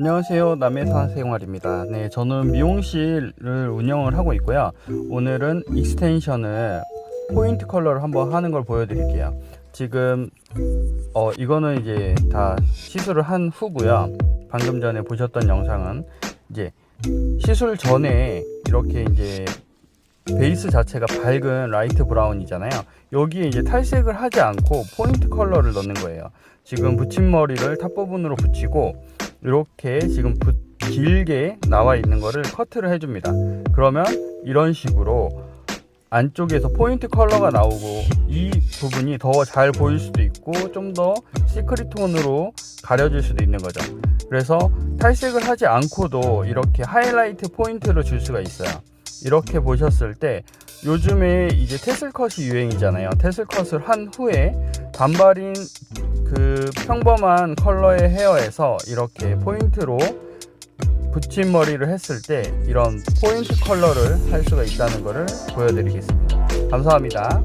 안녕하세요. 남해사 생활입니다. 네, 저는 미용실을 운영을 하고 있고요. 오늘은 익스텐션을 포인트 컬러를 한번 하는 걸 보여드릴게요. 지금 어 이거는 이제 다 시술을 한 후고요. 방금 전에 보셨던 영상은 이제 시술 전에 이렇게 이제 베이스 자체가 밝은 라이트 브라운이잖아요. 여기에 이제 탈색을 하지 않고 포인트 컬러를 넣는 거예요. 지금 붙임머리를 탑 부분으로 붙이고 이렇게 지금 부- 길게 나와 있는 거를 커트를 해줍니다. 그러면 이런 식으로 안쪽에서 포인트 컬러가 나오고 이 부분이 더 잘 보일 수도 있고 좀 더 시크릿 톤으로 가려질 수도 있는 거죠. 그래서 탈색을 하지 않고도 이렇게 하이라이트 포인트를 줄 수가 있어요. 이렇게 보셨을 때 요즘에 이제 테슬컷이 유행이잖아요. 테슬컷을 한 후에 단발인 그 평범한 컬러의 헤어에서 이렇게 포인트로 붙임머리를 했을 때 이런 포인트 컬러를 할 수가 있다는 것을 보여드리겠습니다. 감사합니다.